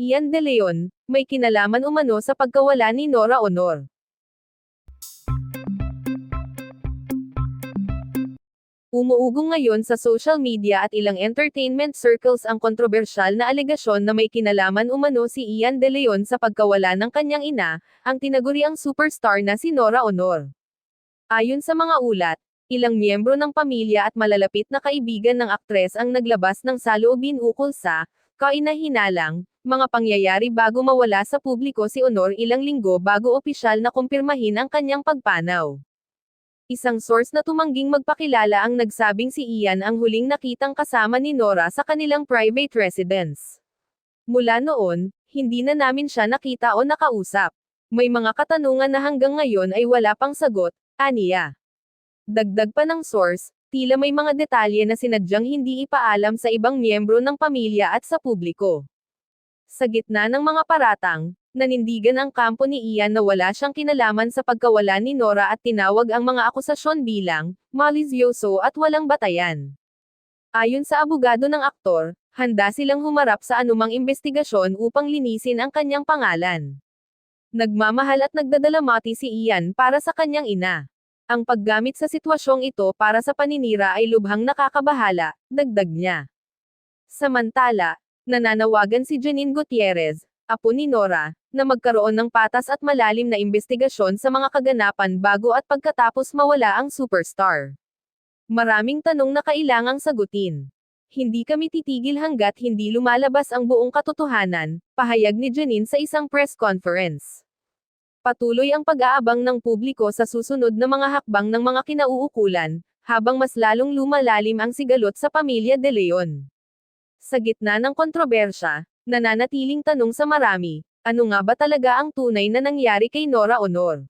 Ian De Leon, may kinalaman umano sa pagkawala ni Nora Honor. Umuugong ngayon sa social media at ilang entertainment circles ang kontrobersyal na alegasyon na may kinalaman umano si Ian De Leon sa pagkawala ng kanyang ina, ang tinaguriang superstar na si Nora Honor. Ayon sa mga ulat, ilang miyembro ng pamilya at malalapit na kaibigan ng aktres ang naglabas ng saloobin ukol sa, kainahinalang, mga pangyayari bago mawala sa publiko si Honor ilang linggo bago opisyal na kumpirmahin ang kanyang pagpanaw. Isang source na tumangging magpakilala ang nagsabing si Ian ang huling nakitang kasama ni Nora sa kanilang private residence. Mula noon, hindi na namin siya nakita o nakausap. May mga katanungan na hanggang ngayon ay wala pang sagot, aniya. Dagdag pa ng source, tila may mga detalye na sinadyang hindi ipaalam sa ibang miyembro ng pamilya at sa publiko. Sa gitna ng mga paratang, nanindigan ang kampo ni Ian na wala siyang kinalaman sa pagkawala ni Nora at tinawag ang mga akusasyon bilang malisyoso at walang batayan. Ayon sa abogado ng aktor, handa silang humarap sa anumang investigasyon upang linisin ang kanyang pangalan. Nagmamahal at nagdadalamati si Ian para sa kanyang ina. Ang paggamit sa sitwasyong ito para sa paninira ay lubhang nakakabahala, dagdag niya. Samantala, nananawagan si Janine Gutierrez, apo ni Nora, na magkaroon ng patas at malalim na investigasyon sa mga kaganapan bago at pagkatapos mawala ang superstar. Maraming tanong na kailangang sagutin. Hindi kami titigil hanggat hindi lumalabas ang buong katotohanan, pahayag ni Janine sa isang press conference. Patuloy ang pag-aabang ng publiko sa susunod na mga hakbang ng mga kinauukulan, habang mas lalong lumalalim ang sigalot sa pamilya De Leon. Sa gitna ng kontrobersya, nananatiling tanong sa marami, ano nga ba talaga ang tunay na nangyari kay Nora Honor?